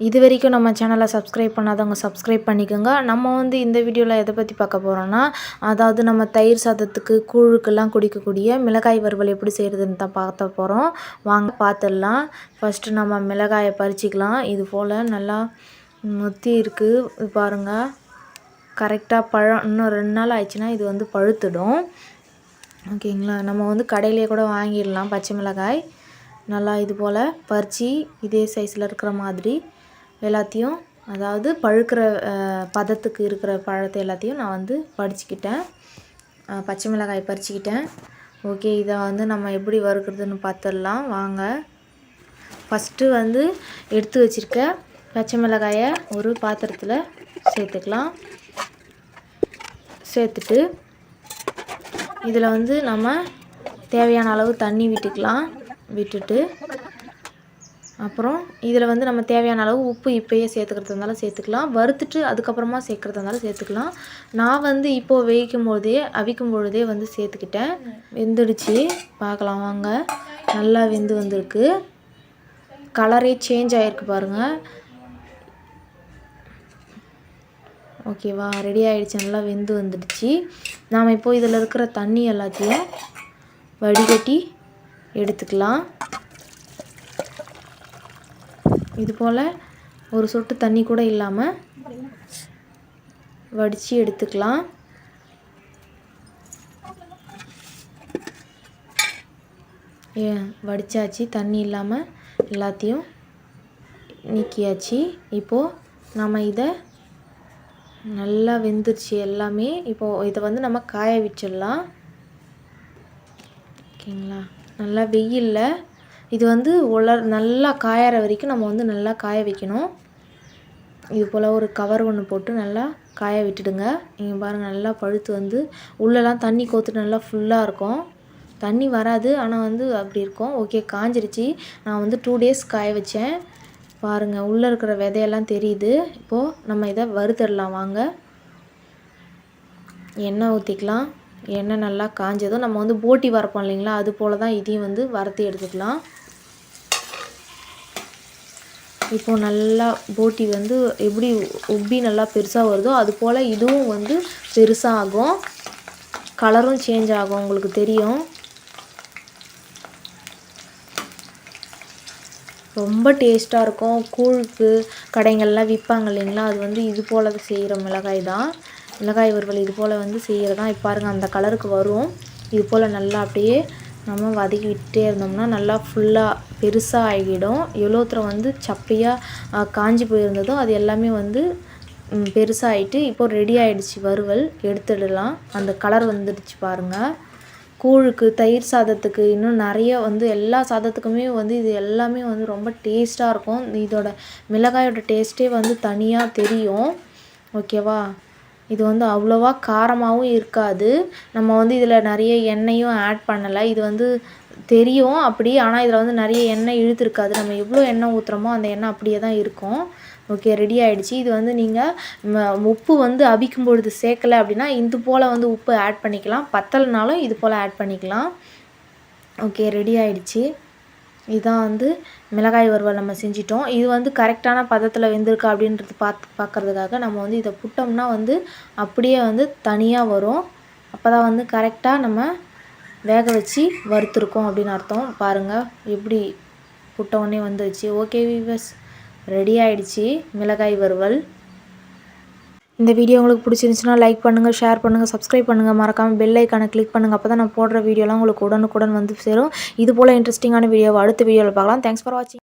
இது வரைக்கும் நம்ம சேனலை சப்ஸ்கிரைப் பண்ணாதவங்க சப்ஸ்கிரைப் பண்ணிக்கோங்க. நம்ம வந்து இந்த வீடியோவில் எதை பற்றி பார்க்க போகிறோன்னா அதாவது நம்ம தயிர் சாதத்துக்கு கூழுக்கெல்லாம் குடிக்கக்கூடிய மிளகாய் வறுவல் எப்படி செய்கிறதுன்னு தான் பார்த்த போகிறோம் வாங்க பார்த்துடலாம். ஃபஸ்ட்டு நம்ம மிளகாயை பறிச்சிக்கலாம். இது போல் நல்லா முத்தி இருக்குது பாருங்கள் கரெக்டாக பழம் இன்னும் ரெண்டு நாள் ஆயிடுச்சுன்னா இது வந்து பழுத்துடும். ஓகேங்களா? நம்ம வந்து கடையிலே கூட வாங்கிடலாம் பச்சை மிளகாய். நல்லா இது போல் பறித்து இதே சைஸில் இருக்கிற மாதிரி எல்லாத்தையும் அதாவது பழுக்கிற பதத்துக்கு இருக்கிற பழத்தை எல்லாத்தையும் நான் வந்து படிச்சுக்கிட்டேன் பச்சை மிளகாய் பறிச்சுக்கிட்டேன். ஓகே இதை வந்து நம்ம எப்படி வறுக்கிறதுன்னு பார்த்துடலாம். வாங்க. ஃபஸ்ட்டு வந்து எடுத்து வச்சுருக்க பச்சை மிளகாயை ஒரு பாத்திரத்தில் சேர்த்துக்கலாம். சேர்த்துட்டு இதில் வந்து நம்ம தேவையான அளவு தண்ணி விட்டுக்கலாம். விட்டுட்டு அப்புறம் இதில் வந்து நம்ம தேவையான அளவு உப்பு இப்போயே சேர்த்துக்கிறது இருந்தாலும் சேர்த்துக்கலாம். வறுத்துட்டு அதுக்கப்புறமா சேர்க்குறதா இருந்தாலும் சேர்த்துக்கலாம். நான் வந்து இப்போது வேவிக்கும் போதே அவிக்கும் பொழுதே வந்து சேர்த்துக்கிட்டேன். வெந்துடுச்சு. பார்க்கலாம் வாங்க. நல்லா வெந்து வந்திருக்கு. கலரே சேஞ்ச் ஆகிருக்கு பாருங்கள் ஓகேவா ரெடி ஆகிடுச்சு நல்லா வெந்து வந்துடுச்சு. நாம் இப்போது இதில் இருக்கிற தண்ணி எல்லாத்தையும் வடிகட்டி எடுத்துக்கலாம். இது போல் ஒரு சொட்டு தண்ணி கூட இல்லாமல் வடித்து எடுத்துக்கலாம். வடித்தாச்சு தண்ணி இல்லாமல் எல்லாத்தையும் நீக்கியாச்சு. இப்போது நம்ம இதை நல்லா வெந்துருச்சு எல்லாமே. இப்போது இதை வந்து நம்ம காய வச்சிடலாம். ஓகேங்களா? நல்லா வெயிலில் இது வந்து உலர் நல்லா காயற வரைக்கும் நம்ம வந்து நல்லா காய வைக்கணும். இது போல் ஒரு கவர் ஒன்று போட்டு நல்லா காய விட்டுடுங்க. நீங்கள் பாருங்கள் நல்லா பழுத்து வந்து உள்ளெல்லாம் தண்ணி கோத்துட்டு நல்லா ஃபுல்லாக இருக்கும். தண்ணி வராது ஆனால் வந்து அப்படி இருக்கும். ஓகே காஞ்சிருச்சு. நான் வந்து டூ டேஸ் காய வச்சேன். பாருங்கள் உள்ளே இருக்கிற விதையெல்லாம் தெரியுது. இப்போது நம்ம இதை வறுத்தடலாம் வாங்க. எண்ணெய் ஊற்றிக்கலாம் எண்ணெய் நல்லா காஞ்சதும் நம்ம வந்து போட்டி வரப்போம் இல்லைங்களா? அது போல் தான் இதையும் வந்து வறுத்து எடுத்துக்கலாம். இப்போது நல்லா போட்டி வந்து எப்படி உப்பி நல்லா பெருசாக வருதோ அது போல் இதுவும் வந்து பெருசாக ஆகும் கலரும் சேஞ்ச் ஆகும் உங்களுக்கு தெரியும். ரொம்ப டேஸ்ட்டாக இருக்கும். கூழ்ப்பு கடைங்கள்லாம் விற்பாங்க இல்லைங்களா? அது வந்து இது போல் செய்கிற மிளகாய் தான். மிளகாய் வறுவல் இது போல் வந்து செய்கிறதான் இப்போ பாருங்கள் அந்த கலருக்கு வரும். இது போல் நல்லா அப்படியே நம்ம வதக்கி விட்டே இருந்தோம்னா நல்லா ஃபுல்லாக பெருசாக ஆகிடும். எவ்வளோ தூரம் வந்து சப்பையாக காஞ்சி போயிருந்ததோ அது எல்லாமே வந்து பெருசாகிட்டு இப்போ ரெடி ஆகிடுச்சி வறுவல் எடுத்துடலாம். அந்த கலர் வந்துடுச்சு பாருங்கள் கூழுக்கு தயிர் சாதத்துக்கு இன்னும் நிறைய வந்து எல்லா சாதத்துக்குமே வந்து இது எல்லாமே வந்து ரொம்ப டேஸ்ட்டாக இருக்கும். இதோட மிளகாயோட டேஸ்ட்டே வந்து தனியாக தெரியும். ஓகேவா? இது வந்து அவ்வளோவா காரமாகவும் இருக்காது. நம்ம வந்து இதில் நிறைய எண்ணெயும் ஆட் பண்ணலை. இது வந்து தெரியும் அப்படி ஆனால் இதில் வந்து நிறைய எண்ணெய் இழுத்துருக்காது. நம்ம எவ்வளோ எண்ணெய் ஊற்றுறோமோ அந்த எண்ணெய் அப்படியே தான் இருக்கும். ஓகே ரெடி ஆகிடுச்சி இது வந்து நீங்கள் உப்பு வந்து அவிக்கும் பொழுது சேர்க்கலை அப்படின்னா இது போல் வந்து உப்பு ஆட் பண்ணிக்கலாம். பத்தலைனாலும் இது போல் ஆட் பண்ணிக்கலாம். ஓகே ரெடி ஆகிடுச்சி இதுதான் வந்து மிளகாய் வறுவல் நம்ம செஞ்சிட்டோம். இது வந்து கரெக்டான பதத்தில் வெந்திருக்கா அப்படின்றது பார்த்து பார்க்குறதுக்காக நம்ம வந்து இதை புட்டோம்னா வந்து அப்படியே வந்து தனியாக வரும். அப்போ தான் வந்து கரெக்டாக நம்ம வேக வச்சு வறுத்துருக்கோம் அப்படின்னு அர்த்தம். பாருங்கள் எப்படி புட்டவுடனே வந்துருச்சு. ஓகே வீவர்ஸ் ரெடி ஆகிடுச்சி மிளகாய் வறுவல். இந்த வீடியோ உங்களுக்கு பிடிச்சிருந்துச்சுன்னா லைக் பண்ணுங்கள் ஷேர் பண்ணுங்கள் சப்ஸ்கிரைப் பண்ணுங்கள் மறக்காமல் பெல் ஐக்கானை கிளிக் பண்ணுங்கள் அப்போ தான் நான் போடுற வீடியோலாம் உங்களுக்கு உடனுக்குடன் வந்து சேரும். இது போல் இன்ட்ரெஸ்டிங்கான வீடியோவை அடுத்த வீடியோவில் பார்க்கலாம். தேங்க்ஸ் ஃபார் வாட்சிங்